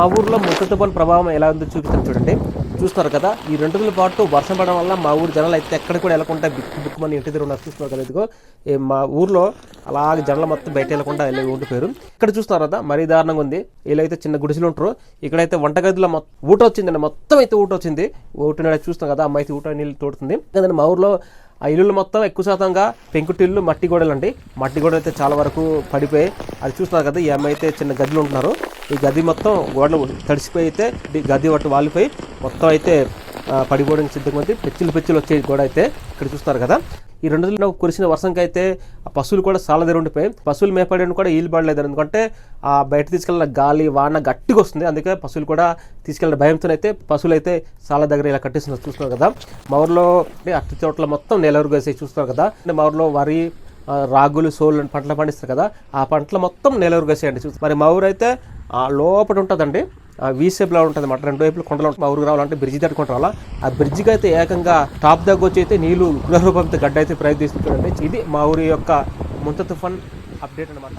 మా ఊర్లో ముంత తుఫాన్ ప్రభావం ఎలా ఉందో చూపిస్తాను చూడండి. చూస్తున్నారు కదా ఈ రెండు రోజుల పాటు వర్షం పడడం వల్ల మా ఊరు జనాలు అయితే ఎక్కడ కూడా వెళ్ళకుండా బిక్కు బిక్కుమని ఇంటి దగ్గర ఉన్నారు చూస్తున్నారు కదా ఇదిగో. మా ఊర్లో అలాగే జనాలు మొత్తం బయట వెళ్ళకుండా వెళ్ళి ఉండిపోయారు ఇక్కడ చూస్తున్నారు కదా మరీ దారుణంగా ఉంది. వీళ్ళైతే చిన్న గుడిసెలు ఉంటారు. ఇక్కడైతే వంటగదిలో మొత్తం ఊట వచ్చిందండి. మొత్తం అయితే ఊట వచ్చింది. ఊట చూస్తాం కదా అమ్మాయి అయితే ఊట నీళ్ళు తోడుతుంది. కదండి మా ఊర్లో ఆ ఇల్లులు మొత్తం ఎక్కువ శాతంగా పెంకుటిల్లు మట్టి గోడలు అండి మట్టి గోడలు అయితే చాలా వరకు పడిపోయి అది చూస్తున్నారు కదా ఈ అమ్మాయి అయితే చిన్న గదిలో ఉంటున్నారు. ఈ గది మొత్తం గోడలు తడిసిపోయి అయితే ఈ గది ఒకటి వాలిపోయి మొత్తం అయితే పడిపోవడానికి సిద్ధంగా ఉంది. పెచ్చులు పెచ్చులు వచ్చే గోడ అయితే ఇక్కడ చూస్తున్నారు కదా. ఈ రెండు రోజులు నాకు కురిసిన వర్షంకి అయితే ఆ పశువులు కూడా చాలా దగ్గర ఉండిపోయాయి. పశువులు మేపడడానికి కూడా ఈలు పడలేదు. ఎందుకంటే ఆ బయట తీసుకెళ్ళిన గాలి వాన గట్టిగా వస్తుంది. అందుకే పశువులు కూడా తీసుకెళ్ళిన భయంతో అయితే పశువులు అయితే చాలా దగ్గర ఇలా కట్టేస్తున్నారు చూస్తున్నారు కదా. మా ఊర్లో అంటే అట్టి చోట్ల మొత్తం నేలవరకు వేసి చూస్తున్నారు కదా. అంటే మా ఊర్లో వరి రాగులు సోలు పంటలు పండిస్తారు కదా. ఆ పంటలు మొత్తం నేలవరకు వేసేయండి. మరి మా ఊరు అయితే ఆ లోపల ఉంటుందండి. వీ షేప్లో ఉంటుంది అన్నమాట. రెండు వైపులు కొండలు ఉంటాయి. మా ఊరికి రావాలంటే బ్రిడ్జి దాటుకుంటూ రావాలా? ఆ బ్రిడ్జ్కి అయితే ఏకంగా టాప్ దగ్గర వచ్చి అయితే నీళ్ళు గృహరూపంతో గడ్డ అయితే ప్రయత్నిస్తుంది ఇది మా ఊరి యొక్క ముంత తుఫాన్ అప్డేట్ అనమాట